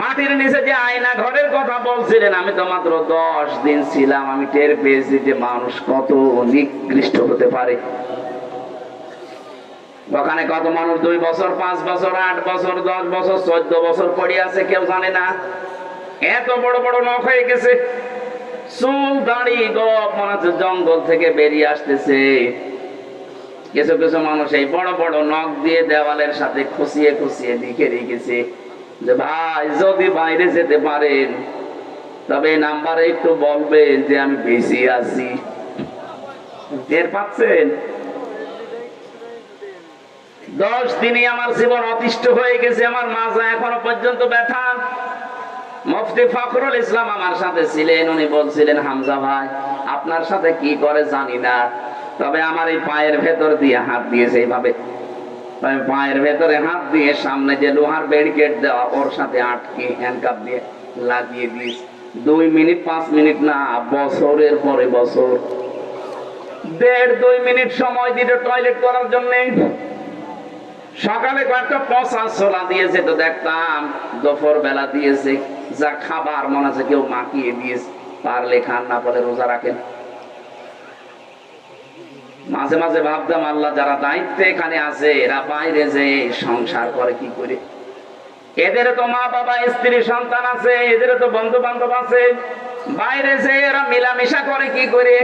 মাটির নিচে যে আয়না ঘরের কথা বলছিলেন, আমি তো মাত্র দশ দিন ছিলাম, আমি টের পেয়েছি যে মানুষ কত নিকৃষ্ট হতে পারে। ওখানে কত মানুষ দুই বছর, পাঁচ বছর, আট বছর, দশ বছর, চোদ্দ বছর পড়ে আছে, কেউ জানে না। এত বড় বড় নখ হয়ে গেছে। চুল, দাড়ি, গপ, মনে হচ্ছে জঙ্গল থেকে বেরিয়ে আসতেছে। কিছু কিছু মানুষ এই বড় বড় নখ দিয়ে দেওয়ালের সাথে খুশিয়ে খুশিয়ে লিখে রেখেছে। যে ভাই, যদি বাইরে যেতে পারেন, তবে নাম্বারে একটু বলবেন যে আমি বেশি আছি। টের পাচ্ছেন? দশ দিনই আমার জীবন অতিষ্ঠ হয়ে গেছে, আমার মাজা এখনও পর্যন্ত ব্যথা। মুফতি ফখরুল ইসলাম আমার সাথে ছিলেন, উনি বলছিলেন, হামজা ভাই, আপনার সাথে কি করে জানি না, তবে আমার এই পায়ের ভেতর দিয়ে হাত দিয়েছে এইভাবে। পায়ের ভেতরে হাত দিয়ে সামনে যে লোহার ব্যারিকেড দেওয়া, ওর সাথে আটকে হ্যান্ডকাপ দিয়ে লাগিয়ে দিস। দুই মিনিট, পাঁচ মিনিট, না, বছরের পরে বছর। দেড়, দুই মিনিট সময় দিতে টয়লেট করার জন্য। সকালে কয়েকটা পচা ছোলা দিয়েছে তো দেখতাম দুপুর বেলা দিয়েছে। যা খাবার মনে আছে কেউ মাখিয়ে দিয়েছে। পারলে খান, না পারলে রোজা রাখেন। মাঝে মাঝে ভাবতাম, আল্লাহ যারা দায়িত্বে এখানে আছে, এরা বাইরে যে সংসার করে কি করে? এদের তো মা বাবা, স্ত্রী, সন্তান আছে, এদের তো বন্ধু বান্ধব আছে। বাইরে যে এরা মিলামিশা করে কি করে?